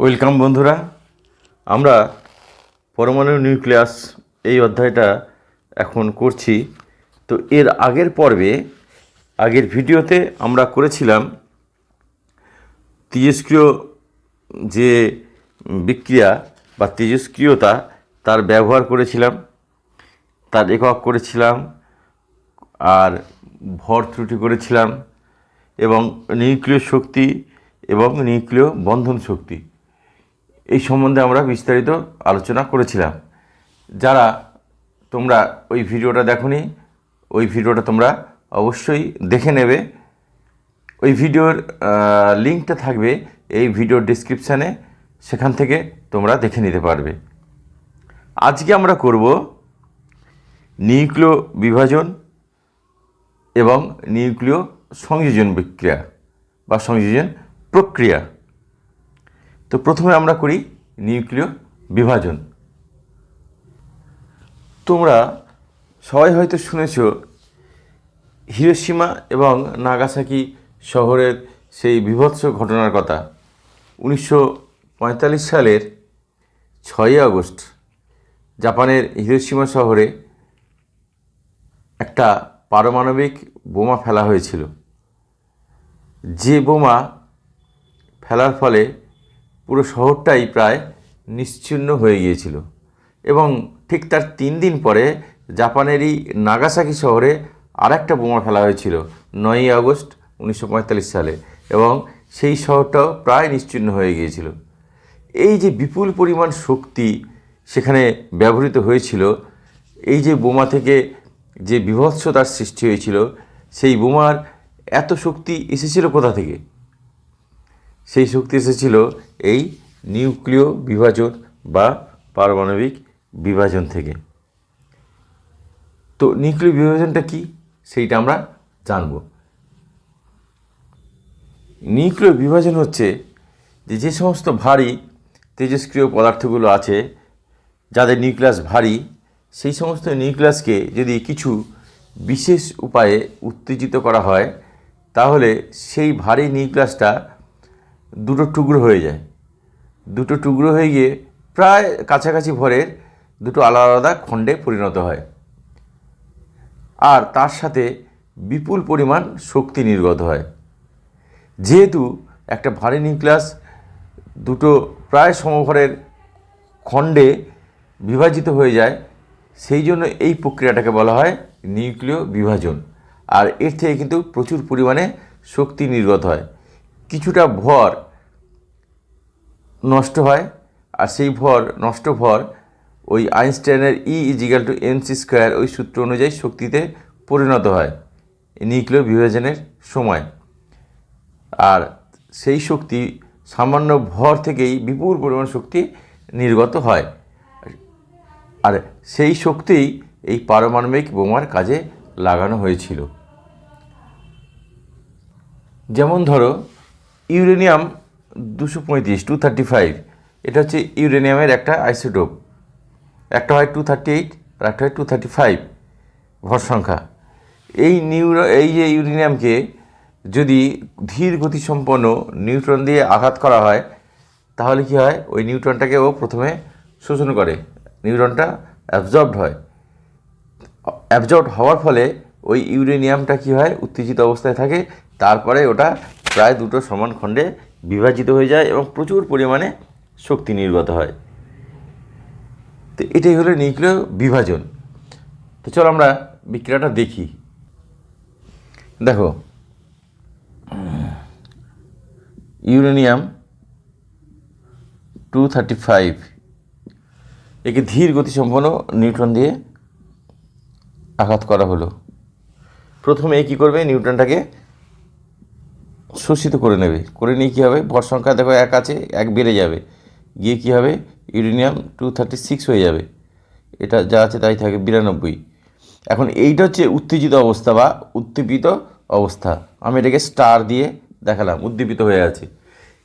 Welcome বন্ধুরা। আমরা পরমাণু নিউক্লিয়াস এই অধ্যায়টা এখন করছি। তো এর আগের পর্বে, আগের ভিডিওতে আমরা করেছিলাম তেজস্ক্রিয় যে বিক্রিয়া বা তেজস্ক্রিয়তা তার ব্যবহার করেছিলাম, তার একক করেছিলাম, আর ভর ত্রুটি করেছিলাম, এবং নিউক্লিয় শক্তি এবং নিউক্লিয় বন্ধন শক্তি। এই সম্বন্ধে আমরা বিস্তারিত আলোচনা করেছিলাম। যারা তোমরা ওই ভিডিওটা দেখোনি, ওই ভিডিওটা তোমরা অবশ্যই দেখে নেবে। ওই ভিডিওর লিঙ্কটা থাকবে এই ভিডিওর ডিসক্রিপশানে, সেখান থেকে তোমরা দেখে নিতে পারবে। আজকে আমরা করব নিউক্লিয় বিভাজন এবং নিউক্লিয় সংযোজন বিক্রিয়া বা সংযোজন প্রক্রিয়া। তো প্রথমে আমরা করি নিউক্লিয় বিভাজন। তোমরা সবাই হয়তো শুনেছ হিরোসীমা এবং নাগাসাকি শহরের সেই বিভৎস ঘটনার কথা। উনিশশো পঁয়তাল্লিশ সালের ছয়ই আগস্ট জাপানের হিরোসীমা শহরে একটা পারমাণবিক বোমা ফেলা হয়েছিল। যে বোমা ফেলার ফলে পুরো শহরটাই প্রায় নিশ্চিহ্ন হয়ে গিয়েছিল। এবং ঠিক তার তিন দিন পরে জাপানেরই নাগাসাকি শহরে আর একটা বোমা ফেলা হয়েছিল, নয়ই আগস্ট উনিশশো পঁয়তাল্লিশ সালে। এবং সেই শহরটাও প্রায় নিশ্চিহ্ন হয়ে গিয়েছিল। এই যে বিপুল পরিমাণ শক্তি সেখানে ব্যবহৃত হয়েছিল, এই যে বোমা থেকে যে বিভৎসতার সৃষ্টি হয়েছিল, সেই বোমার এত শক্তি এসেছিল কোথা থেকে? সেই শক্তি এসেছিল এই নিউক্লিয় বিভাজন বা পারমাণবিক বিভাজন থেকে। তো নিউক্লিয় বিভাজনটা কি? সেইটা আমরা জানব। নিউক্লিয় বিভাজন হচ্ছে যে যে সমস্ত ভারী তেজস্ক্রিয় পদার্থগুলো আছে, যাদের নিউক্লিয়াস ভারী, সেই সমস্ত নিউক্লিয়াসকে যদি কিছু বিশেষ উপায়ে উত্তেজিত করা হয়, তাহলে সেই ভারী নিউক্লিয়াসটা দুটো টুকরো হয়ে যায়। দুটো টুকরো হয়ে গিয়ে প্রায় কাছাকাছি ভরের দুটো আলাদা আলাদা খণ্ডে পরিণত হয়। আর তার সাথে বিপুল পরিমাণ শক্তি নির্গত হয়। যেহেতু একটা ভারী নিউক্লিয়াস দুটো প্রায় সমভরের খণ্ডে বিভাজিত হয়ে যায়, সেই জন্য এই প্রক্রিয়াটাকে বলা হয় নিউক্লিয় বিভাজন। আর এর থেকে কিন্তু প্রচুর পরিমাণে শক্তি নির্গত হয়। কিছুটা ভর নষ্ট হয়, আর সেই ভর, নষ্ট ভর ওই আইনস্টাইনের E equal to M C square ওই সূত্র অনুযায়ী শক্তিতে পরিণত হয় নিউক্লিয় বিভাজনের সময়। আর সেই শক্তি সামান্য ভর থেকেই বিপুল পরিমাণ শক্তি নির্গত হয়। আর সেই শক্তিই এই পারমাণবিক বোমার কাজে লাগানো হয়েছিল। যেমন ধরো, ইউরেনিয়াম দুশো পঁয়ত্রিশ টু থার্টি ফাইভ এটা হচ্ছে ইউরেনিয়ামের একটা আইসোটোপ। একটা হয় টু থার্টি এইট আর একটা হয় টু থার্টি ফাইভ ভর সংখ্যা। এই নিউরো এই যে ইউরেনিয়ামকে যদি ধীর গতিসম্পন্ন নিউট্রন দিয়ে আঘাত করা হয়, তাহলে কি হয়? ওই নিউট্রনটাকে ও প্রথমে শোষণ করে। নিউট্রনটা অ্যাবজর্বড হয়। অ্যাবজর্ব হওয়ার ফলে ওই ইউরেনিয়ামটা কি হয়? উত্তেজিত অবস্থায় থাকে। তারপরে ওটা প্রায় দুটো সমান খণ্ডে বিভাজিত হয়ে যায় এবং প্রচুর পরিমাণে শক্তি নির্গত হয়। তো এটাই হলো নিউক্লিয় বিভাজন। তো চলো আমরা বিক্রিয়াটা দেখি। দেখো, ইউরেনিয়াম টু থার্টি ফাইভ, একে ধীর গতিসম্পন্ন নিউট্রন দিয়ে আঘাত করা হলো। প্রথমে কী করবে? নিউট্রনটাকে শোষিত করে নেবে। করে নিয়ে কী হবে? ভর সংখ্যা দেখো এক আছে, এক বেড়ে যাবে। গিয়ে কী হবে? ইউরেনিয়াম টু থার্টি সিক্স হয়ে যাবে। এটা যা আছে তাই থাকে, বিরানব্বই। এখন এইটা হচ্ছে উত্তেজিত অবস্থা বা উদ্দীপিত অবস্থা। আমি এটাকে স্টার দিয়ে দেখালাম, উদ্দীপিত হয়ে আছে।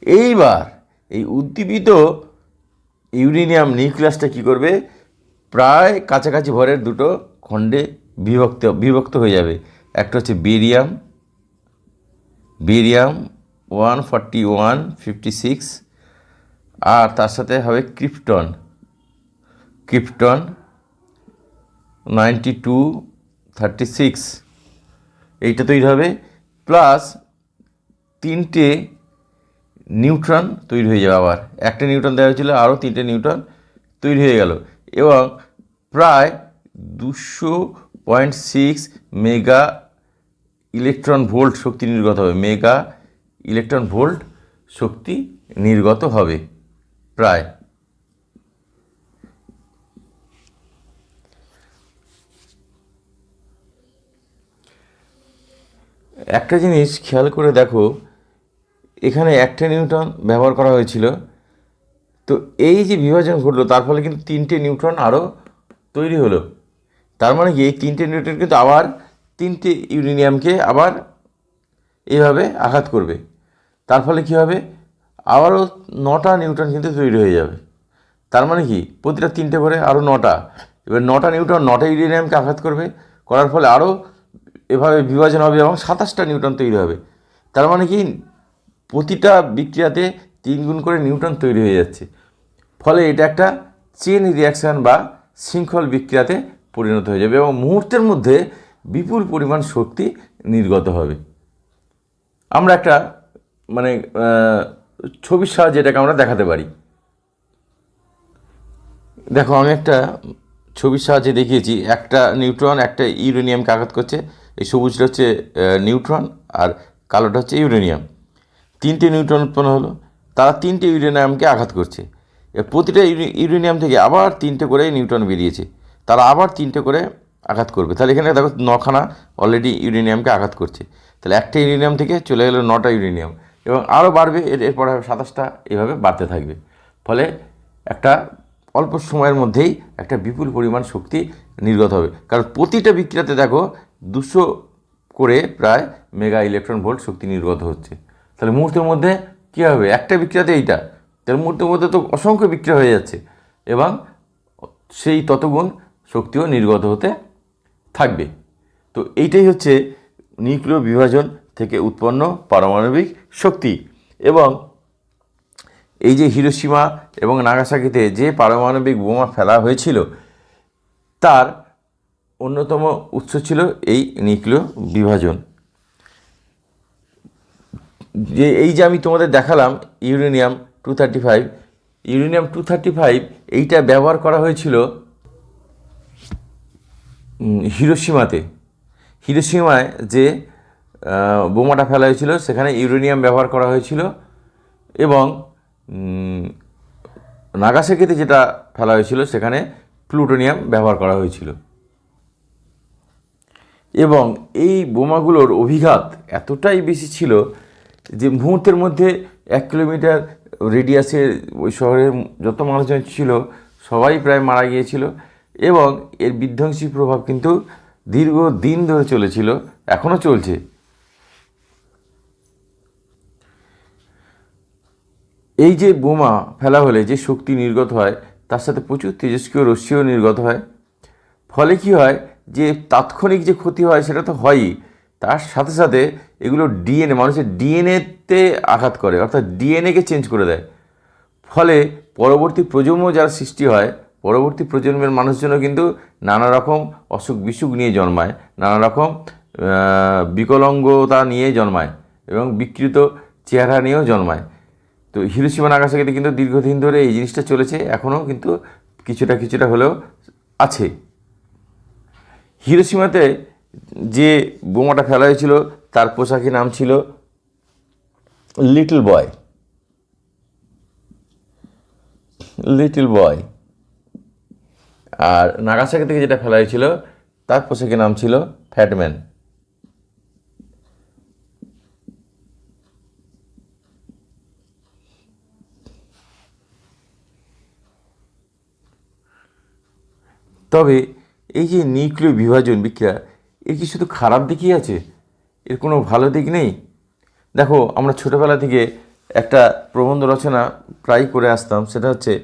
এইবার এই উদ্দীপিত ইউরেনিয়াম নিউক্লিয়াসটা কী করবে? প্রায় কাছাকাছি ভরের দুটো খণ্ডে বিভক্ত বিভক্ত হয়ে যাবে। একটা হচ্ছে barium barium one forty one fifty six আর তার সাথে হবে krypton. Krypton ninety two thirty six এইটা তৈরি হবে প্লাস তিনটে নিউট্রন তৈরি হয়ে যাবে আবার। একটা নিউট্রন দেওয়া হয়েছিল, আরও তিনটে নিউট্রন তৈরি হয়ে গেল। এবং প্রায় দুশো point six mega electron volt শক্তি নির্গত হবে, মেগা ইলেকট্রন ভোল্ট শক্তি নির্গত হবে, প্রায়। একটা জিনিস খেয়াল করে দেখো, এখানে একটা নিউটন ব্যবহার করা হয়েছিল। তো এই যে বিভাজন ঘটলো, তার ফলে কিন্তু তিনটে নিউট্রন আরও তৈরি হলো। তার মানে কি? এই তিনটে নিউট্রন কিন্তু আবার তিনটে ইউরেনিয়ামকে আবার এইভাবে আঘাত করবে। তার ফলে কী হবে? আবারও নটা নিউটন কিন্তু তৈরি হয়ে যাবে। তার মানে কি? প্রতিটা তিনটে করে আরও নটা। এবার নটা নিউটন নটা ইউরেনিয়ামকে আঘাত করবে, করার ফলে আরও এভাবে বিভাজন হবে এবং সাতাশটা নিউটন তৈরি হবে। তার মানে কি? প্রতিটা বিক্রিয়াতে তিন গুণ করে নিউটন তৈরি হয়ে যাচ্ছে। ফলে এটা একটা চেন রিয়াকশান বা শৃঙ্খল বিক্রিয়াতে পরিণত হয়ে যাবে এবং মুহূর্তের মধ্যে বিপুল পরিমাণ শক্তি নির্গত হবে। আমরা একটা মানে ছবির সাহায্যে এটাকে আমরা দেখাতে পারি। দেখো, আমি একটা ছবির সাহায্যে দেখিয়েছি, একটা নিউট্রন, একটা ইউরেনিয়ামকে আঘাত করছে। এই সবুজটা হচ্ছে নিউট্রন আর কালোটা হচ্ছে ইউরেনিয়াম। তিনটে নিউট্রন উৎপন্ন হলো, তারা তিনটে ইউরেনিয়ামকে আঘাত করছে। প্রতিটা ইউরে- ইউরেনিয়াম থেকে আবার তিনটে করে নিউট্রন বেরিয়েছে। তারা আবার তিনটে করে আঘাত করবে। তাহলে এখানে দেখো নখানা অলরেডি ইউরেনিয়ামকে আঘাত করছে। তাহলে একটা ইউরেনিয়াম থেকে চলে গেলো নটা ইউরেনিয়াম এবং আরও বাড়বে, এর, এরপরে সাতাশটা এভাবে বাড়তে থাকবে। ফলে একটা অল্প সময়ের মধ্যেই একটা বিপুল পরিমাণ শক্তি নির্গত হবে। কারণ প্রতিটা বিক্রিয়াতে দেখো দুশো করে প্রায় মেগা ইলেকট্রন ভোল্ট শক্তি নির্গত হচ্ছে। তাহলে মুহূর্তের মধ্যে কী হবে? একটা বিক্রিয়াতে এইটা। তাহলে মুহূর্তের মধ্যে তো অসংখ্য বিক্রিয়া হয়ে যাচ্ছে এবং সেই ততগুণ শক্তিও নির্গত হতে থাকবে। তো এইটাই হচ্ছে নিউক্লিয় বিভাজন থেকে উৎপন্ন পারমাণবিক শক্তি এবং এই যে হিরোসীমা এবং নাগাসাকিতে যে পারমাণবিক বোমা ফেলা হয়েছিল, তার অন্যতম উৎস ছিল এই নিউক্লিয় বিভাজন। যে এই যে আমি তোমাদের দেখালাম uranium two thirty five, uranium two thirty five এইটা ব্যবহার করা হয়েছিল হিরোসীমাতে হিরোসীমায় যে বোমাটা ফেলা হয়েছিল, সেখানে ইউরেনিয়াম ব্যবহার করা হয়েছিল এবং নাগাসাকিতে যেটা ফেলা হয়েছিল, সেখানে প্লুটোনিয়াম ব্যবহার করা হয়েছিল। এবং এই বোমাগুলোর অভিঘাত এতটাই বেশি ছিল যে, মুহূর্তের মধ্যে এক কিলোমিটার রেডিয়াসের ওই শহরের যত মানুষজন ছিল, সবাই প্রায় মারা গিয়েছিল। এবং এর বিধ্বংসী প্রভাব কিন্তু দীর্ঘ দিন ধরে চলেছিল, এখনও চলছে। এই যে বোমা ফেলা হলে যে শক্তি নির্গত হয়, তার সাথে প্রচুর তেজস্ক্রিয় রশ্মিও নির্গত হয়। ফলে কি হয় যে তাৎক্ষণিক যে ক্ষতি হয় সেটা তো হয়ই। তার সাথে সাথে এগুলো ডিএনএ, মানুষের ডিএনএতে আঘাত করে, অর্থাৎ ডিএনএকে চেঞ্জ করে দেয়। ফলে পরবর্তী প্রজন্ম যারা সৃষ্টি হয় পরবর্তী প্রজন্মের মানুষজনও কিন্তু নানা রকম অসুখ বিসুখ নিয়ে জন্মায়, নানা রকম বিকলাঙ্গতা নিয়ে জন্মায় এবং বিকৃত চেহারা নিয়েও জন্মায়। তো হিরোসীমা নাগাসাকিতে কিন্তু দীর্ঘদিন ধরে এই জিনিসটা চলেছে, এখনও কিন্তু কিছুটা কিছুটা হলেও আছে। হিরোসীমাতে যে বোমাটা ফেলা হয়েছিল, তার পোশাকের নাম ছিল লিটল বয়। Little boy. আর নাগাসাকি থেকে যেটা ফেলা হয়েছিল, তার পোশাকের নাম ছিল ফ্যাটম্যান। তবে এই যে নিউক্লিয় বিভাজন বিক্রিয়া এর কি শুধু খারাপ দিকই আছে? এর কোনো ভালো দিক নেই? দেখো, আমরা ছোটোবেলা থেকে একটা প্রবন্ধ রচনা প্রায় করে আসতাম, সেটা হচ্ছে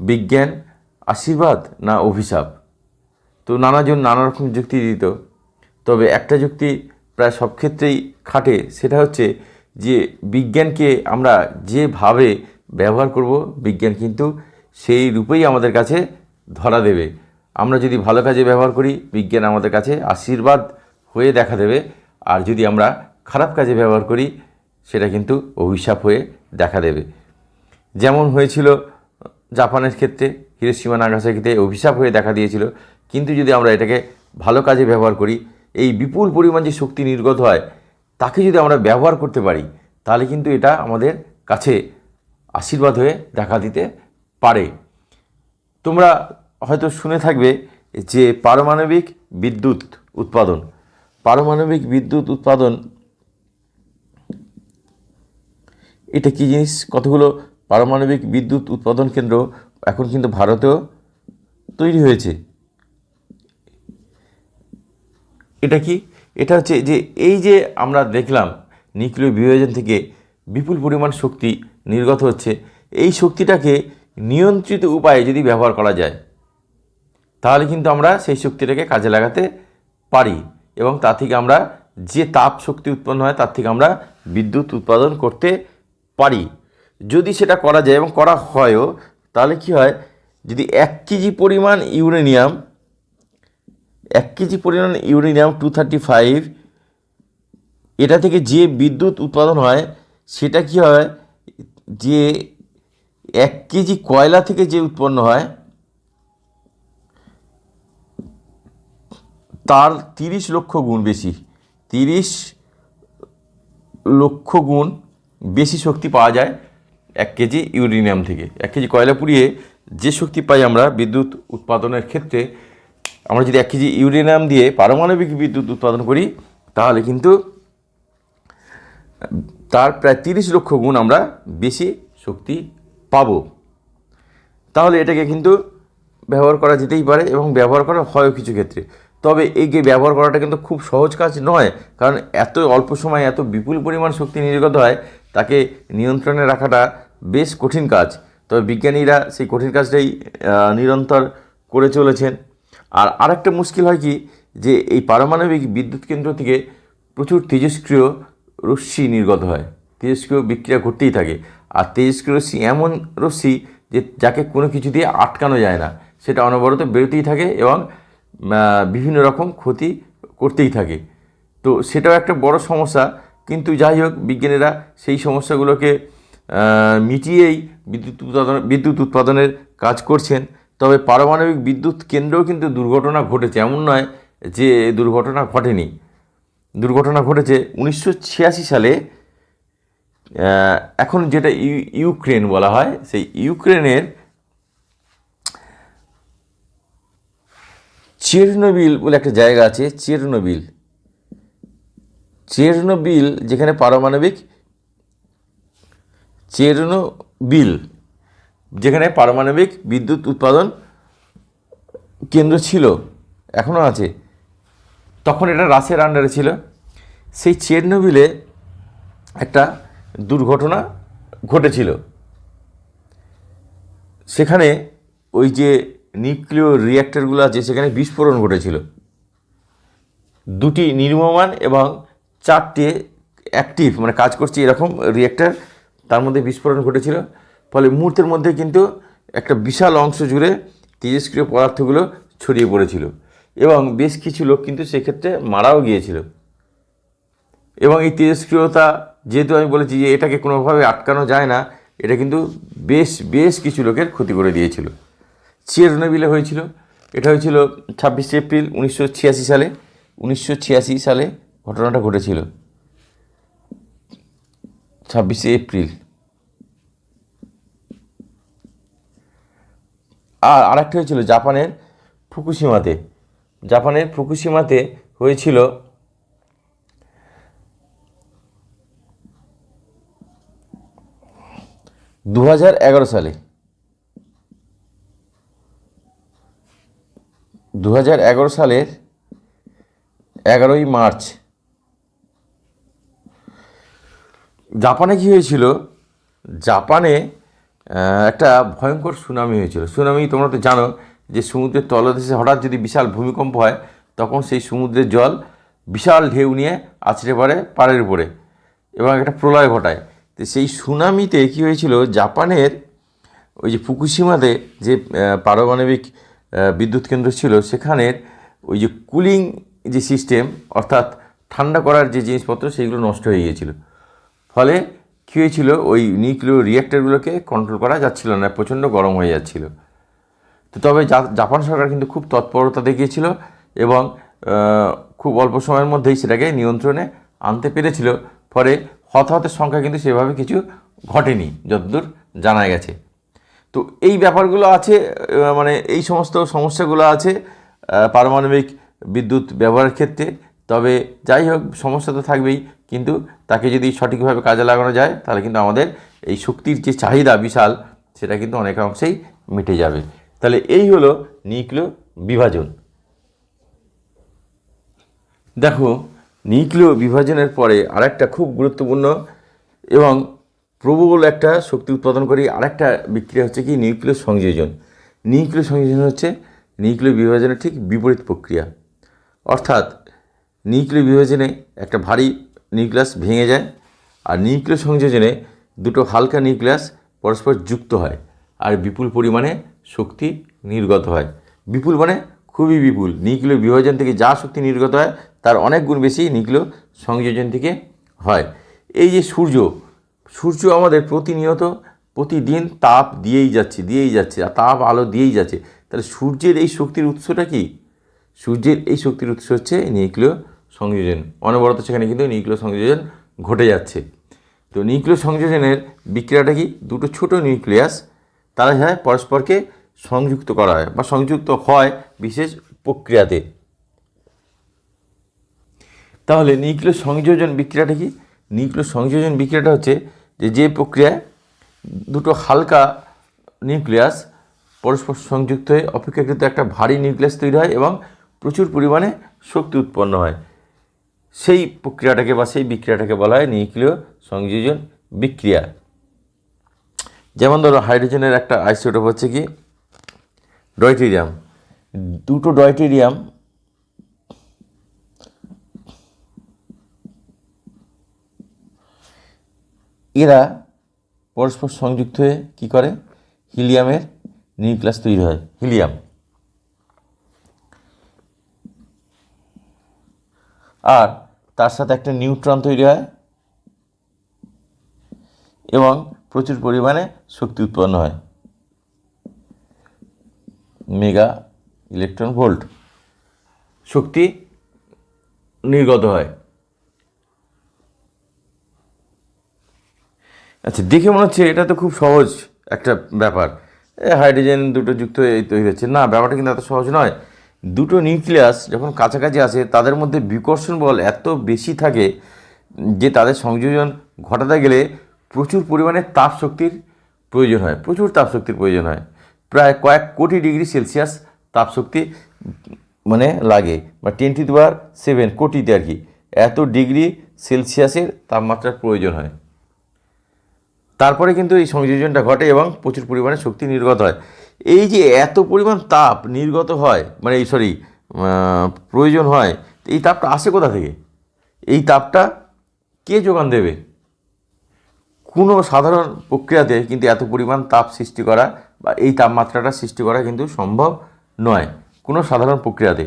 বিজ্ঞান আশীর্বাদ না অভিশাপ? তো নানাজন নানা রকম যুক্তি দিত। তবে একটা যুক্তি প্রায় সব ক্ষেত্রেই খাটে, সেটা হচ্ছে যে বিজ্ঞানকে আমরা যেভাবে ব্যবহার করব, বিজ্ঞান কিন্তু সেই রূপেই আমাদের কাছে ধরা দেবে। আমরা যদি ভালো কাজে ব্যবহার করি, বিজ্ঞান আমাদের কাছে আশীর্বাদ হয়ে দেখা দেবে। আর যদি আমরা খারাপ কাজে ব্যবহার করি, সেটা কিন্তু অভিশাপ হয়ে দেখা দেবে। যেমন হয়েছিল জাপানের ক্ষেত্রে হিরোসীমা নাগাসাকিতে অভিশাপ হয়ে দেখা দিয়েছিল। কিন্তু যদি আমরা এটাকে ভালো কাজে ব্যবহার করি, এই বিপুল পরিমাণ যে শক্তি নির্গত হয়, তাকে যদি আমরা ব্যবহার করতে পারি, তাহলে কিন্তু এটা আমাদের কাছে আশীর্বাদ হয়ে দেখা দিতে পারে। তোমরা হয়তো শুনে থাকবে যে পারমাণবিক বিদ্যুৎ উৎপাদন, পারমাণবিক বিদ্যুৎ উৎপাদন, এটা কী জিনিস? কতগুলো পারমাণবিক বিদ্যুৎ উৎপাদন কেন্দ্র এখন কিন্তু ভারতেও তৈরি হয়েছে। এটা কি? এটা হচ্ছে যে এই যে আমরা দেখলাম নিউক্লিয় বিভাজন থেকে বিপুল পরিমাণ শক্তি নির্গত হচ্ছে, এই শক্তিটাকে নিয়ন্ত্রিত উপায়ে যদি ব্যবহার করা যায়, তাহলে কিন্তু আমরা সেই শক্তিটাকে কাজে লাগাতে পারি এবং তা থেকে আমরা যে তাপ শক্তি উৎপন্ন হয়, তার থেকে আমরা বিদ্যুৎ উৎপাদন করতে পারি। যদি সেটা করা যায় এবং করা হয়ও তাহলে কি হয়? যদি এক কেজি পরিমাণ ইউরেনিয়াম, এক কেজি পরিমাণ ইউরেনিয়াম টু থার্টি ফাইভ এটা থেকে যে বিদ্যুৎ উৎপাদন হয়, সেটা কি হয়? যে এক কেজি কয়লা থেকে যে উৎপন্ন হয়, তার তিরিশ লক্ষ গুণ বেশি। তিরিশ লক্ষ গুণ বেশি শক্তি পাওয়া যায়। এক কেজি ইউরেনিয়াম থেকে। এক কেজি কয়লা পুড়িয়ে যে শক্তি পাই আমরা বিদ্যুৎ উৎপাদনের ক্ষেত্রে, আমরা যদি এক কেজি ইউরেনিয়াম দিয়ে পারমাণবিক বিদ্যুৎ উৎপাদন করি, তাহলে কিন্তু তার প্রায় তিরিশ লক্ষ গুণ আমরা বেশি শক্তি পাব। তাহলে এটাকে কিন্তু ব্যবহার করা যেতেই পারে এবং ব্যবহার করা হয়ও কিছু ক্ষেত্রে। তবে এই যে ব্যবহার করাটা কিন্তু খুব সহজ কাজ নয়, কারণ এত অল্প সময় এত বিপুল পরিমাণ শক্তি নির্গত হয় তাকে নিয়ন্ত্রণে রাখাটা বেশ কঠিন কাজ। তবে বিজ্ঞানীরা সেই কঠিন কাজটাই নিরন্তর করে চলেছেন। আর আরেকটা মুশকিল হয় কি, যে এই পারমাণবিক বিদ্যুৎ কেন্দ্র থেকে প্রচুর তেজস্ক্রিয় রশ্মি নির্গত হয়। তেজস্ক্রিয় বিক্রিয়া ঘটতেই থাকে। আর তেজস্ক্রিয় রশ্মি এমন রশ্মি যে যাকে কোনো কিছু দিয়ে আটকানো যায় না। সেটা অনবরত বেরোতেই থাকে এবং বিভিন্ন রকম ক্ষতি করতেই থাকে। তো সেটাও একটা বড় সমস্যা। কিন্তু যাই হোক, বিজ্ঞানীরা সেই সমস্যাগুলোকে মিটিয়েই বিদ্যুৎ উৎপাদন, বিদ্যুৎ উৎপাদনের কাজ করছেন। তবে পারমাণবিক বিদ্যুৎ কেন্দ্রেও কিন্তু দুর্ঘটনা ঘটেছে। এমন নয় যে দুর্ঘটনা ঘটেনি। দুর্ঘটনা ঘটেছে উনিশশো ছিয়াশি সালে এখন যেটা ইউ- ইউক্রেন বলা হয়, সেই ইউক্রেনের চেরনোবিল বলে একটা জায়গা আছে, চেরনোবিল। চেরনোবিল, যেখানে পারমাণবিক চেরনোবিল, যেখানে পারমাণবিক বিদ্যুৎ উৎপাদন কেন্দ্র ছিল এখনও আছে, তখন এটা রাশিয়ার আন্ডারে ছিল। সেই চেরনোবিলে একটা দুর্ঘটনা ঘটেছিল। সেখানে ওই যে নিউক্লিয় রিয়্যাক্টরগুলো আছে, সেখানে বিস্ফোরণ ঘটেছিল। দুটি নির্মমান এবং চারটে অ্যাক্টিভ মানে কাজ করছে এরকম রিয়েক্টার তার মধ্যে বিস্ফোরণ ঘটেছিল। ফলে মুহূর্তের মধ্যে কিন্তু একটা বিশাল অংশ জুড়ে তেজস্ক্রিয় পদার্থগুলো ছড়িয়ে পড়েছিল। এবং বেশ কিছু লোক কিন্তু সেক্ষেত্রে মারাও গিয়েছিল। এবং এই তেজস্ক্রিয়তা, যেহেতু আমি বলেছি যে এটাকে কোনোভাবে আটকানো যায় না, এটা কিন্তু বেশ বেশ কিছু লোকের ক্ষতি করে দিয়েছিল। চেরনোবিলে হয়েছিল। এটা হয়েছিল ছাব্বিশে এপ্রিল উনিশশো ছিয়াশি সালে। উনিশশো ছিয়াশি সালে ঘটনাটা ঘটেছিল ছাব্বিশে এপ্রিল। আর আরেকটা হয়েছিল জাপানের ফুকুশিমাতে। জাপানের ফুকুশিমাতে হয়েছিল দু হাজার এগারো সালে। দু হাজার এগারো সালের এগারোই মার্চ জাপানে কী হয়েছিল? জাপানে একটা ভয়ঙ্কর সুনামি হয়েছিল। সুনামি তোমরা তো জানো যে সমুদ্রের তলদেশে হঠাৎ যদি বিশাল ভূমিকম্প হয়, তখন সেই সমুদ্রের জল বিশাল ঢেউ নিয়ে আছড়ে পড়ে পাড়ের উপরে এবং একটা প্রলয় ঘটায়। তো সেই সুনামিতে কী হয়েছিল? জাপানের ওই যে ফুকুশিমাতে যে পারমাণবিক বিদ্যুৎ কেন্দ্র ছিল, সেখানের ওই যে কুলিং যে সিস্টেম, অর্থাৎ ঠান্ডা করার যে জিনিসপত্র, সেগুলো নষ্ট হয়ে গিয়েছিল। ফলে কী হয়েছিল? ওই নিউক্লিয় রিয়েক্টরগুলোকে কন্ট্রোল করা যাচ্ছিল না, প্রচণ্ড গরম হয়ে যাচ্ছিল। তো তবে জাপান সরকার কিন্তু খুব তৎপরতা দেখিয়েছিল এবং খুব অল্প সময়ের মধ্যেই সেটাকে নিয়ন্ত্রণে আনতে পেরেছিল। ফলে হতাহতের সংখ্যা কিন্তু সেভাবে কিছু ঘটেনি, যতদূর জানা গেছে। তো এই ব্যাপারগুলো আছে মানে এই সমস্ত সমস্যাগুলো আছে পারমাণবিক বিদ্যুৎ ব্যবহারের ক্ষেত্রে। তবে যাই হোক, সমস্যা তো থাকবেই। কিন্তু তাকে যদি সঠিকভাবে কাজে লাগানো যায়, তাহলে কিন্তু আমাদের এই শক্তির যে চাহিদা বিশাল, সেটা কিন্তু অনেকাংশেই মিটে যাবে। তাহলে এই হলো নিউক্লিয় বিভাজন দেখো নিউক্লিয় বিভাজনের পরে আরেকটা খুব গুরুত্বপূর্ণ এবং প্রবল একটা শক্তি উৎপাদনকারী আরেকটা বিক্রিয়া হচ্ছে কি নিউক্লিয় সংযোজন। নিউক্লিয় সংযোজন হচ্ছে নিউক্লিয় বিভাজনের ঠিক বিপরীত প্রক্রিয়া। অর্থাৎ নিউক্লিয় বিভাজনে একটা ভারী নিউক্লিয়াস ভেঙে যায় আর নিউক্লিয় সংযোজনে দুটো হালকা নিউক্লিয়াস পরস্পর যুক্ত হয় আর বিপুল পরিমাণে শক্তি নির্গত হয়। বিপুল মানে খুবই বিপুল। নিউক্লিয় বিভাজন থেকে যা শক্তি নির্গত হয়, তার অনেক গুণ বেশি নিউক্লিয় সংযোজন থেকে হয়। এই যে সূর্য সূর্য আমাদের প্রতিনিয়ত প্রতিদিন তাপ দিয়েই যাচ্ছে দিয়েই যাচ্ছে, আর তাপ আলো দিয়েই যাচ্ছে। তাহলে সূর্যের এই শক্তির উৎসটা কি? সূর্যের এই শক্তির উৎস হচ্ছে নিউক্লিয় সংযোজন। অনবরত সেখানে কিন্তু নিউক্লিয় সংযোজন ঘটে যাচ্ছে। তো নিউক্লিয় সংযোজনের বিক্রিয়াটা কি? দুটো ছোট নিউক্লিয়াস, তারা হয় পরস্পরকে সংযুক্ত করা হয় বা সংযুক্ত হয় বিশেষ প্রক্রিয়াতে। তাহলে নিউক্লিয় সংযোজন বিক্রিয়াটা কি? নিউক্লিয় সংযোজন বিক্রিয়াটা হচ্ছে যে যে প্রক্রিয়ায় দুটো হালকা নিউক্লিয়াস পরস্পর সংযুক্ত হয়ে অপেক্ষাকৃত একটা ভারী নিউক্লিয়াস তৈরি হয় এবং প্রচুর পরিমাণে শক্তি উৎপন্ন হয়। সেই প্রক্রিয়াটাকে বা সেই বিক্রিয়াটাকে বলা হয় নিউক্লিয় সংযোজন বিক্রিয়া। যেমন ধরো হাইড্রোজেনের একটা আইসোটোপ হচ্ছে কি? ডয়টেরিয়াম দুটো ডয়টেরিয়াম এরা পরস্পর সংযুক্ত হয়ে কী করে? হিলিয়ামের নিউক্লিয়াস তৈরি হয়। হিলিয়াম। আর তার সাথে একটা নিউট্রন তৈরি হয় এবং প্রচুর পরিমাণে শক্তি উৎপন্ন হয়। Mega electron volt. শক্তি নির্গত হয়। আচ্ছা দেখে মনে হচ্ছে এটা তো খুব সহজ একটা ব্যাপার। হাইড্রোজেন দুটো যুক্ত এই তৈরি হচ্ছে। না, ব্যাপারটা কিন্তু এত সহজ নয়। দুটো নিউক্লিয়াস যখন কাছাকাছি আসে, তাদের মধ্যে বিকর্ষণ বল এত বেশি থাকে যে তাদের সংযোজন ঘটাতে গেলে প্রচুর পরিমাণে তাপ শক্তির প্রয়োজন হয়, প্রচুর তাপ শক্তির প্রয়োজন হয়। প্রায় কয়েক কোটি ডিগ্রি সেলসিয়াস তাপ শক্তি মানে লাগে, বা টেন টু দেওয়ার সেভেন কোটিতে আর কি, এত ডিগ্রি সেলসিয়াসের তাপমাত্রার প্রয়োজন হয়। তারপরে কিন্তু এই সংযোজনটা ঘটে এবং প্রচুর পরিমাণে শক্তি নির্গত হয়। এই যে এত পরিমাণ তাপ নির্গত হয় মানে এই সরি প্রয়োজন হয়, এই তাপটা আসে কোথা থেকে? এই তাপটা কে যোগান দেবে? কোনো সাধারণ প্রক্রিয়াতে কিন্তু এত পরিমাণ তাপ সৃষ্টি করা বা এই তাপমাত্রাটা সৃষ্টি করা কিন্তু সম্ভব নয়, কোনো সাধারণ প্রক্রিয়াতে।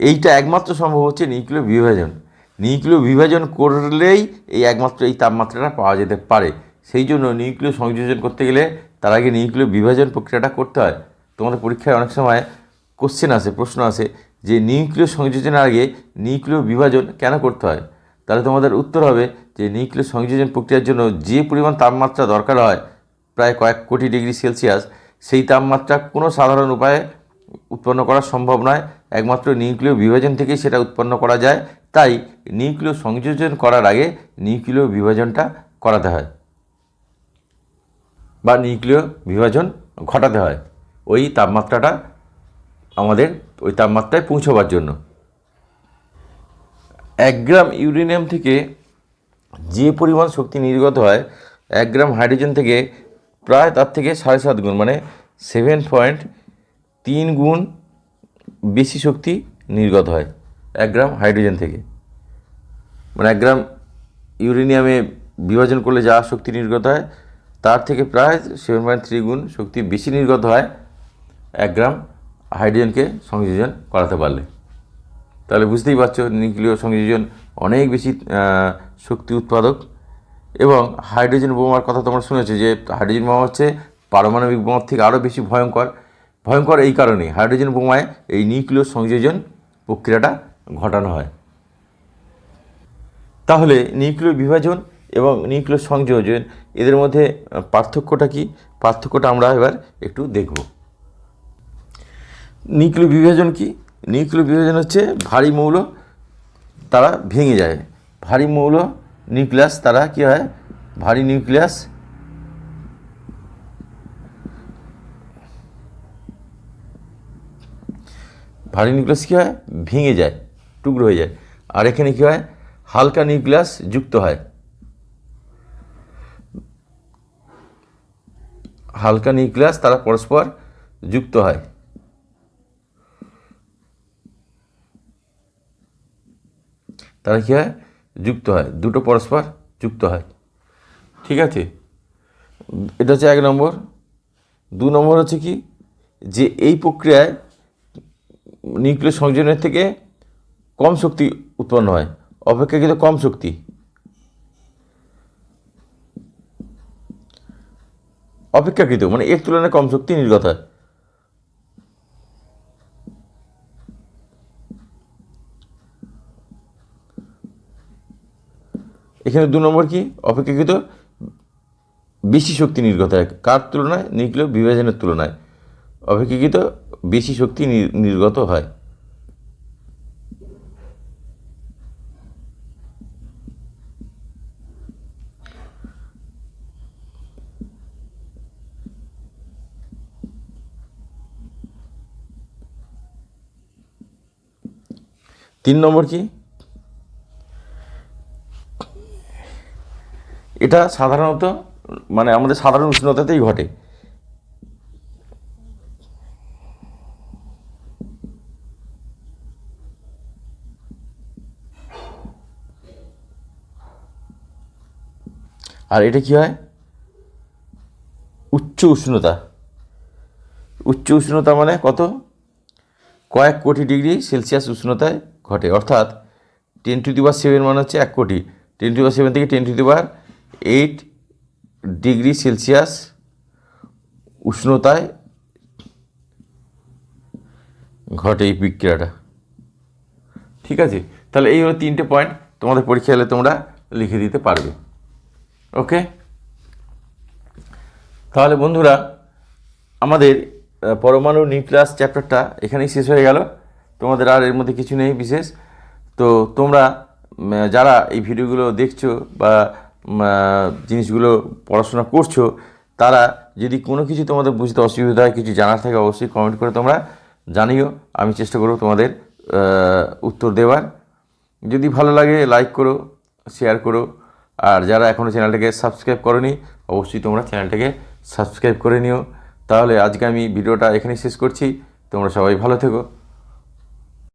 এইটা একমাত্র সম্ভব হচ্ছে নিউক্লিয় বিভাজন। নিউক্লিয় বিভাজন করলেই এই একমাত্র এই তাপমাত্রাটা পাওয়া যেতে পারে। সেই জন্য নিউক্লিয় সংযোজন করতে গেলে তার আগে নিউক্লিয় বিভাজন প্রক্রিয়াটা করতে হয়। তোমাদের পরীক্ষায় অনেক সময় কোশ্চেন আসে, প্রশ্ন আসে যে নিউক্লিয় সংযোজনের আগে নিউক্লিয় বিভাজন কেন করতে হয়? তাহলে তোমাদের উত্তর হবে যে নিউক্লিয় সংযোজন প্রক্রিয়ার জন্য যে পরিমাণ তাপমাত্রা দরকার হয়, প্রায় কয়েক কোটি ডিগ্রি সেলসিয়াস, সেই তাপমাত্রা কোনো সাধারণ উপায়ে উৎপন্ন করা সম্ভব নয়। একমাত্র নিউক্লিয় বিভাজন থেকেই সেটা উৎপন্ন করা যায়। তাই নিউক্লিয় সংযোজন করার আগে নিউক্লিয় বিভাজনটা করাতে হয়। বা নিউক্লিয় বিভাজন ঘটাতে হয়। ওই তাপমাত্রাটা আমাদের ওই তাপমাত্রায় পৌঁছবার জন্য। এক গ্রাম ইউরেনিয়াম থেকে যে পরিমাণ শক্তি নির্গত হয়, এক গ্রাম হাইড্রোজেন থেকে প্রায় তার থেকে সাড়ে সাত গুণ মানে সেভেন পয়েন্ট তিন গুণ বেশি শক্তি নির্গত হয় এক গ্রাম হাইড্রোজেন থেকে। মানে এক গ্রাম ইউরেনিয়ামে বিভাজন করলে যা শক্তি নির্গত হয় তার থেকে প্রায় সেভেন পয়েন্ট থ্রি গুণ শক্তি বেশি নির্গত হয় এক গ্রাম হাইড্রোজেনকে সংযোজন করাতে পারলে। তাহলে বুঝতেই পারছ, নিউক্লিয় সংযোজন অনেক বেশি শক্তি উৎপাদক। এবং হাইড্রোজেন বোমার কথা তোমরা শুনেছো যে হাইড্রোজেন বোমা হচ্ছে পারমাণবিক বোমার থেকে আরও বেশি ভয়ঙ্কর। ভয়ঙ্কর এই কারণে হাইড্রোজেন বোমায় এই নিউক্লিয় সংযোজন প্রক্রিয়াটা ঘটানো হয়। তাহলে নিউক্লিয় বিভাজন এবং নিউক্লিয় সংযোজন এদের মধ্যে পার্থক্যটা কি? পার্থক্যটা আমরা এবার একটু দেখব। নিউক্লিয় বিভাজন কি? নিউক্লিয় বিভাজন হচ্ছে ভারী মৌল তারা ভেঙে যায়। ভারী মৌল নিউক্লিয়াস তারা কি হয়? ভারী নিউক্লিয়াস ভারী নিউক্লিয়াস কী হয়? ভেঙে যায়, টুকরো হয়ে যায়। আর এখানে কী হয়? হালকা নিউক্লিয়াস যুক্ত হয়। হালকা নিউক্লিয়াস, তারা পরস্পর যুক্ত হয়। তারা কী হয়? যুক্ত হয়। দুটো পরস্পর যুক্ত হয়। ঠিক আছে? এটা হচ্ছে এক নম্বর। দু নম্বর হচ্ছে কি? যে এই প্রক্রিয়ায় নিউক্লিয় সংযোজনের থেকে কম শক্তি উৎপন্ন হয়। অপেক্ষাকৃত কম শক্তি। অপেক্ষাকৃত মানে এর তুলনায় কম শক্তি নির্গত হয়। এখানে দু নম্বর কি? অপেক্ষাকৃত বেশি শক্তি নির্গত হয়। কার তুলনায়? নিউক্লিয় বিভাজনের তুলনায়। অপেক্ষাকৃত বেশি শক্তি নির- নির্গত হয়। তিন নম্বর কি? এটা সাধারণত মানে আমাদের সাধারণ উষ্ণতাতেই ঘটে। আর এটা কি হয়? উচ্চ উষ্ণতা। উচ্চ উষ্ণতা মানে কত? কয়েক কোটি ডিগ্রি সেলসিয়াস উষ্ণতায় ঘটে। অর্থাৎ ten to the power seven মানে হচ্ছে এক কোটি। Ten to the power seven থেকে ten to the power eight degree Celsius উষ্ণতায় ঘটে এই বিক্রিয়াটা। ঠিক আছে? তাহলে এই হলো তিনটে পয়েন্ট তোমাদের পরীক্ষা হলে তোমরা লিখে দিতে পারবে। ওকে? তাহলে বন্ধুরা, আমাদের পরমাণু নিউক্লিয়াস চ্যাপ্টারটা এখানেই শেষ হয়ে গেল। তোমাদের আর এর মধ্যে কিছু নেই বিশেষ। তো তোমরা যারা এই ভিডিওগুলো দেখছ বা জিনিসগুলো পড়াশোনা করছ, তারা যদি কোনো কিছু তোমাদের বুঝতে অসুবিধা হয়, কিছু জানার থাকে, অবশ্যই কমেন্ট করে তোমরা জানিও। আমি চেষ্টা করব তোমাদের উত্তর দেওয়ার। যদি ভালো লাগে লাইক করো শেয়ার করো। আর যারা এখনও চ্যানেলটাকে সাবস্ক্রাইব করনি, অবশ্যই তোমরা চ্যানেলটাকে সাবস্ক্রাইব করে নিও। তাহলে আজকে আমি ভিডিওটা এখানেই শেষ করছি। তোমরা সবাই ভালো থেকো।